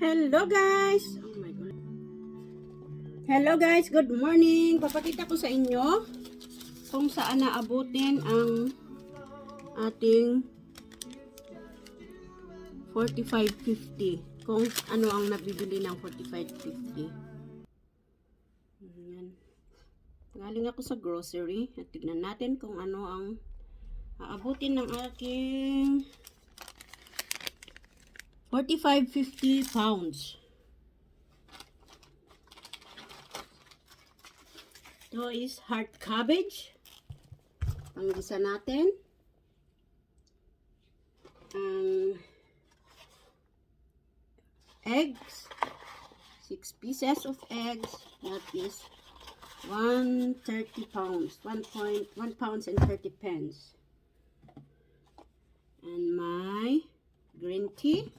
Hello guys! Oh my God. Hello guys, good morning! Papakita ko sa inyo kung saan naabutin ang ating 4550. Kung ano ang nabibili ng 4550. Ayan. Galing ako sa grocery at tignan natin kung ano ang aabutin ng aking 45-50 pounds. Ito is heart cabbage. Panggisa natin. Ang eggs. 6 pieces of eggs. That is 130 pounds. 1 point, 1 pounds and 30 pence. And my green tea.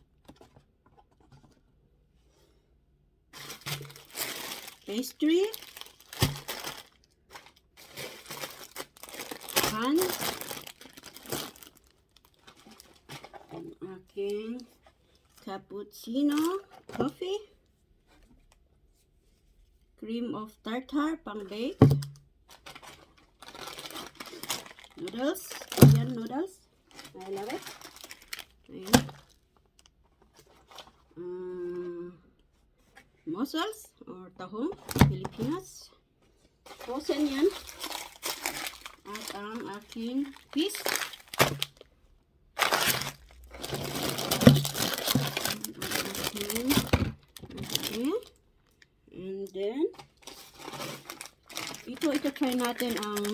Pastry, pan, ang aking cappuccino coffee, cream of tartar pang bake, noodles, Korean noodles, I love it. Ayan. Um, mussels or tahong Pilipinas. Frozen yan. At ang aking fish. And then, ito, ito try natin ang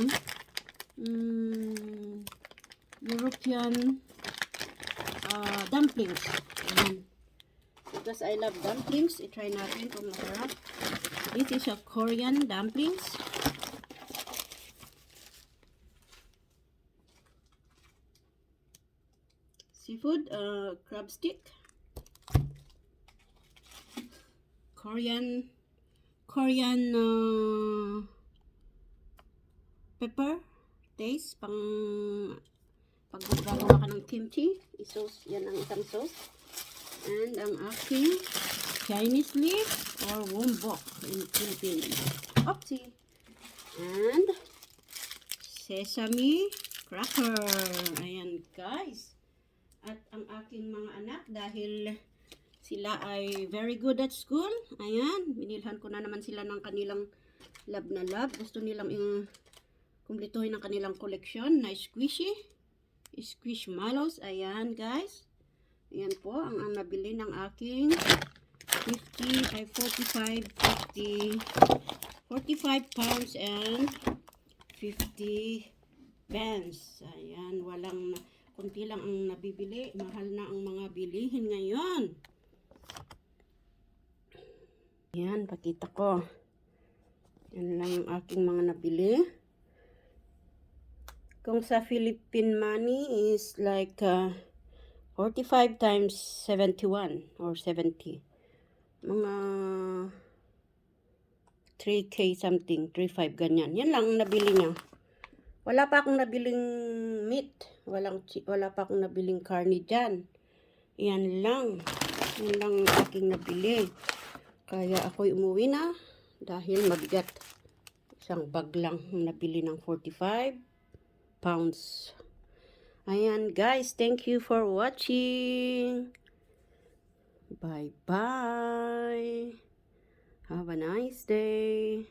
mm, European uh, dumplings. Ayan. Because I love dumplings, i-try natin kung masarap. This is a Korean dumplings. Seafood, uh, crab stick. Korean, Korean uh, pepper taste pang pag gagawa ka ng kimchi. Isos, yan ang isang sauce. And ang aking Chinese leaf or wombok in Philippines. Oopsie. And sesame cracker. Ayan guys. At ang aking mga anak dahil sila ay very good at school. Ayan, binilhan ko na naman sila ng kanilang lab na lab. Gusto nilang yung kumplituhin ang kanilang collection na squishy. Squishmallows. Ayan guys. Ayan po ang, ang nabili ng aking 50 ay 45, 50, 45 pounds and 50 pence. Ayan, walang, kunti lang ang nabibili. Mahal na ang mga bilihin ngayon. Ayan, pakita ko. Yan lang yung aking mga nabili. Kung sa Philippine money is like uh, 45 times 71 or 70. Mga 3K something, 3.5 ganyan. Yan lang ang nabili niya. Wala pa akong nabiling meat. Walang, wala pa akong nabiling karni dyan. Yan lang. Yan lang ang aking nabili. Kaya ako'y umuwi na dahil mabigat. Isang bag lang ang nabili ng 45 pounds. Ayan guys, thank you for watching. Bye bye. Have a nice day.